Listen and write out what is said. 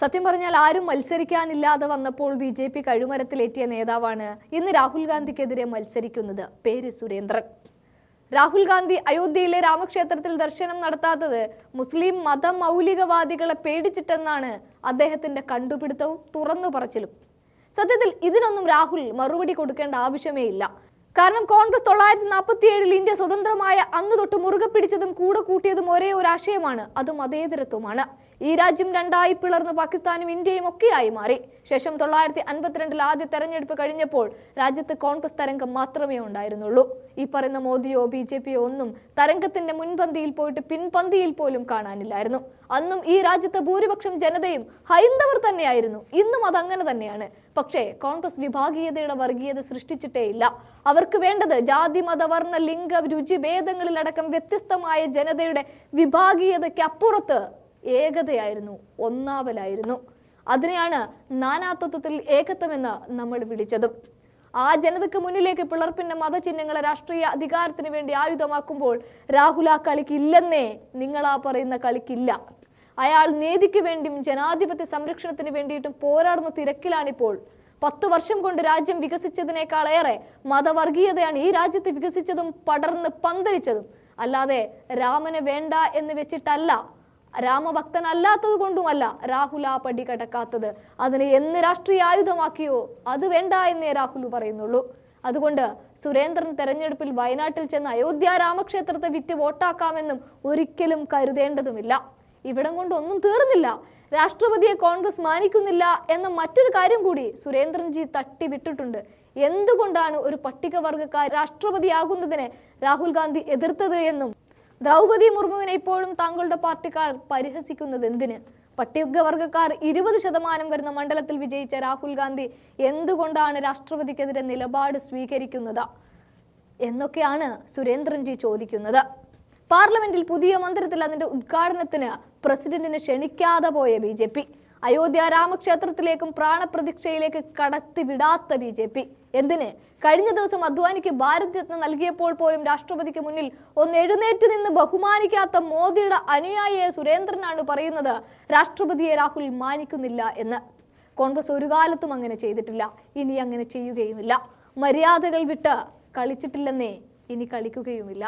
സത്യം പറഞ്ഞാൽ ആരും മത്സരിക്കാനില്ലാതെ വന്നപ്പോൾ ബി ജെ പി കഴുമരത്തിലേറ്റിയ നേതാവാണ് ഇന്ന് രാഹുൽ ഗാന്ധിക്കെതിരെ മത്സരിക്കുന്നത്. പേര് സുരേന്ദ്രൻ. രാഹുൽ ഗാന്ധി അയോധ്യയിലെ രാമക്ഷേത്രത്തിൽ ദർശനം നടത്താത്തത് മുസ്ലിം മത മൗലികവാദികളെ പേടിച്ചിട്ടെന്നാണ് അദ്ദേഹത്തിന്റെ കണ്ടുപിടുത്തവും തുറന്നു പറച്ചിലും. സത്യത്തിൽ ഇതിനൊന്നും രാഹുൽ മറുപടി കൊടുക്കേണ്ട ആവശ്യമേ ഇല്ല. കാരണം കോൺഗ്രസ് തൊള്ളായിരത്തി നാൽപ്പത്തി ഏഴിൽ ഇന്ത്യ സ്വതന്ത്രമായ അന്ന് തൊട്ട് മുറുകെ പിടിച്ചതും കൂടെ കൂട്ടിയതും ഒരേ ഒരു ആശയമാണ്. അത് മതേതരത്വമാണ് ഈ രാജ്യം രണ്ടായി പിളർന്ന് പാകിസ്ഥാനും ഇന്ത്യയും ഒക്കെയായി മാറി. ശേഷം തൊള്ളായിരത്തി അൻപത്തിരണ്ടിൽ ആദ്യ തെരഞ്ഞെടുപ്പ് കഴിഞ്ഞപ്പോൾ രാജ്യത്ത് കോൺഗ്രസ് തരംഗം മാത്രമേ ഉണ്ടായിരുന്നുള്ളൂ. ഈ പറയുന്ന മോദിയോ ബി ജെ പിയോ ഒന്നും തരംഗത്തിന്റെ മുൻപന്തിയിൽ പോയിട്ട് പിൻപന്തിയിൽ പോലും കാണാനില്ലായിരുന്നു. അന്നും ഈ രാജ്യത്തെ ഭൂരിപക്ഷം ജനതയും ഹൈന്ദവർ തന്നെയായിരുന്നു. ഇന്നും അതങ്ങനെ തന്നെയാണ്. പക്ഷേ കോൺഗ്രസ് വിഭാഗീയതയുടെ വർഗീയത സൃഷ്ടിച്ചിട്ടേ ഇല്ല. അവർക്ക് വേണ്ടത് ജാതി മത വർണ ലിംഗ രുചി ഭേദങ്ങളിലടക്കം വ്യത്യസ്തമായ ജനതയുടെ വിഭാഗീയതയ്ക്ക് അപ്പുറത്ത് ഏകതയായിരുന്നു ഒന്നാവലായിരുന്നു. അതിനെയാണ് നാനാത്വത്വത്തിൽ ഏകത്വമെന്ന് നമ്മൾ വിളിച്ചതും. ആ ജനതയ്ക്ക് മുന്നിലേക്ക് പിളർപ്പിന്റെ മതചിഹ്നങ്ങളെ രാഷ്ട്രീയ അധികാരത്തിന് വേണ്ടി ആയുധമാക്കുമ്പോൾ രാഹുൽ ആ കളിക്കില്ലെന്നേ നിങ്ങൾ ആ പറയുന്ന കളിക്കില്ല. അയാൾ നീതിക്ക് വേണ്ടിയും ജനാധിപത്യ സംരക്ഷണത്തിന് വേണ്ടിയിട്ടും പോരാടുന്ന തിരക്കിലാണിപ്പോൾ. പത്ത് വർഷം കൊണ്ട് രാജ്യം വികസിച്ചതിനേക്കാളേറെ മതവർഗീയതയാണ് ഈ രാജ്യത്ത് വികസിച്ചതും പടർന്ന് പന്തലിച്ചതും. അല്ലാതെ രാമനെ വേണ്ട എന്ന് വെച്ചിട്ടല്ല. രാമഭക്തനല്ലാത്തത് കൊണ്ടുമല്ല രാഹുൽ ആ പടി കടക്കാത്തത്. അതിനെ എന്ന് രാഷ്ട്രീയ ആയുധമാക്കിയോ? അത് വേണ്ട എന്നേ രാഹുൽ പറയുന്നുള്ളൂ. അതുകൊണ്ട് സുരേന്ദ്രൻ തെരഞ്ഞെടുപ്പിൽ വയനാട്ടിൽ ചെന്ന് അയോധ്യ രാമക്ഷേത്രത്തെ വിറ്റ് വോട്ടാക്കാമെന്നും ഒരിക്കലും കരുതേണ്ടതുമില്ല. ഇവിടം കൊണ്ടൊന്നും തീർന്നില്ല. രാഷ്ട്രപതിയെ കോൺഗ്രസ് മാനിക്കുന്നില്ല എന്ന മറ്റൊരു കാര്യം കൂടി സുരേന്ദ്രൻജി തട്ടി വിട്ടിട്ടുണ്ട് എന്തുകൊണ്ടാണ് ഒരു പട്ടികവർഗക്കാർ രാഷ്ട്രപതിയാകുന്നതിനെ രാഹുൽ ഗാന്ധി എതിർത്തത് എന്നും ദ്രൗപതി മുർമുവിനെ ഇപ്പോഴും താങ്കളുടെ പാർട്ടിക്കാർ പരിഹസിക്കുന്നത് എന്തിന്? പട്ടികവർഗക്കാർ ഇരുപത് ശതമാനം വരുന്ന മണ്ഡലത്തിൽ വിജയിച്ച രാഹുൽ ഗാന്ധി എന്തുകൊണ്ടാണ് രാഷ്ട്രപതിക്കെതിരെ നിലപാട് സ്വീകരിക്കുന്നത്? എന്നൊക്കെയാണ് സുരേന്ദ്രൻജി ചോദിക്കുന്നത്. പാർലമെന്റിൽ പുതിയ മന്ദിരത്തിൽ അതിന്റെ ഉദ്ഘാടനത്തിന് പ്രസിഡന്റിനെ ക്ഷണിക്കാതെ പോയ ബി ജെ പി. അയോധ്യ രാമക്ഷേത്രത്തിലേക്കും പ്രാണപ്രതീക്ഷയിലേക്ക് കടത്തിവിടാത്ത ബി ജെ പി. എന്തിന്? കഴിഞ്ഞ ദിവസം അദ്വാനിക്ക് ഭാരത് രത്ന നൽകിയപ്പോൾ പോലും രാഷ്ട്രപതിക്ക് മുന്നിൽ ഒന്ന് എഴുന്നേറ്റ് നിന്ന് ബഹുമാനിക്കാത്ത മോദിയുടെ അനുയായിയെ സുരേന്ദ്രനാണ് പറയുന്നത്. രാഷ്ട്രപതിയെ രാഹുൽ മാനിക്കുന്നില്ല എന്ന്. കോൺഗ്രസ് ഒരു കാലത്തും അങ്ങനെ ചെയ്തിട്ടില്ല. ഇനി അങ്ങനെ ചെയ്യുകയുമില്ല. മര്യാദകൾ വിട്ട് കളിച്ചിട്ടില്ലെന്നേ ഇനി കളിക്കുകയുമില്ല.